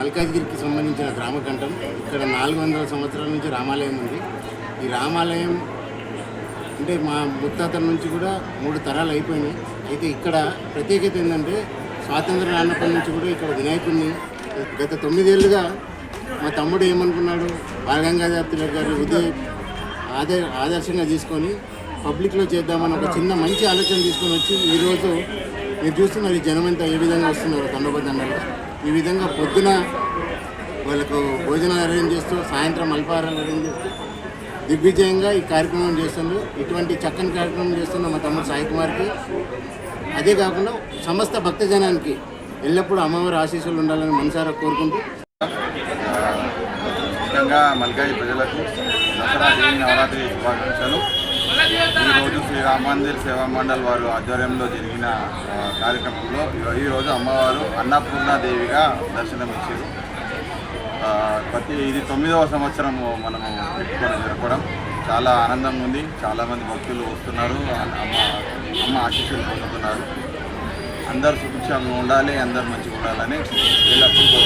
మల్కాజ్గిరికి సంబంధించిన గ్రామకంఠం ఇక్కడ నాలుగు వందల సంవత్సరాల నుంచి రామాలయం ఉంది. ఈ రామాలయం అంటే మా ముత్తాతల నుంచి కూడా మూడు తరాలు అయిపోయినాయి. అయితే ఇక్కడ ప్రత్యేకత ఏంటంటే స్వాతంత్రం రానప్పటి నుంచి కూడా ఇక్కడ వినాయకుడిని గత తొమ్మిదేళ్ళుగా మా తమ్ముడు ఏమనుకున్నాడు? బాలగంగాధర్ తిలక్ గారి ఉదయ ఆదర్ ఆదర్శంగా తీసుకొని పబ్లిక్లో చేద్దామని ఒక చిన్న మంచి ఆలోచన తీసుకొని వచ్చి ఈరోజు మీరు చూస్తున్నారు ఈ జనమంతా ఏ విధంగా వస్తున్నారు దండోపదండలుగా ఈ విధంగా పొద్దున వాళ్ళకు భోజనాలు అరేంజ్ చేస్తూ సాయంత్రం అల్పాహారాలు అరేంజ్ చేస్తూ దిగ్విజయంగా ఈ కార్యక్రమం చేస్తుండ్రు. ఇటువంటి చక్కని కార్యక్రమం చేస్తున్న మా తమ్ముడు సాయి కుమార్కి. అదే కాకుండా సమస్త భక్తజనానికి ఎల్లప్పుడూ అమ్మవారి ఆశీస్సులు ఉండాలని మనసారా కోరుకుంటూ. ముఖ్యంగా మల్కాయి ప్రజలకు దసరా దేవి నవరాత్రి శుభాకాంక్షలు. ఈ శ్రీ రామ మందిర్ సేవా మండల్ వారు ఆధ్వర్యంలో జరిగిన కార్యక్రమంలో ఈ- ఈరోజు అమ్మవారు అన్నపూర్ణాదేవిగా దర్శనం ఇచ్చారు ప్రతి ఇది తొమ్మిదవ సంవత్సరము మనము పెట్టుకొని జరపడం. చాలా ఆనందంగా ఉంది. చాలామంది భక్తులు వస్తున్నారు. అమ్మ అమ్మ ఆశీస్సులు పొందుతున్నారు. అందరు సుభిక్షంగా ఉండాలి అందరు మంచిగా ఉండాలని ఎల్లప్పుడూ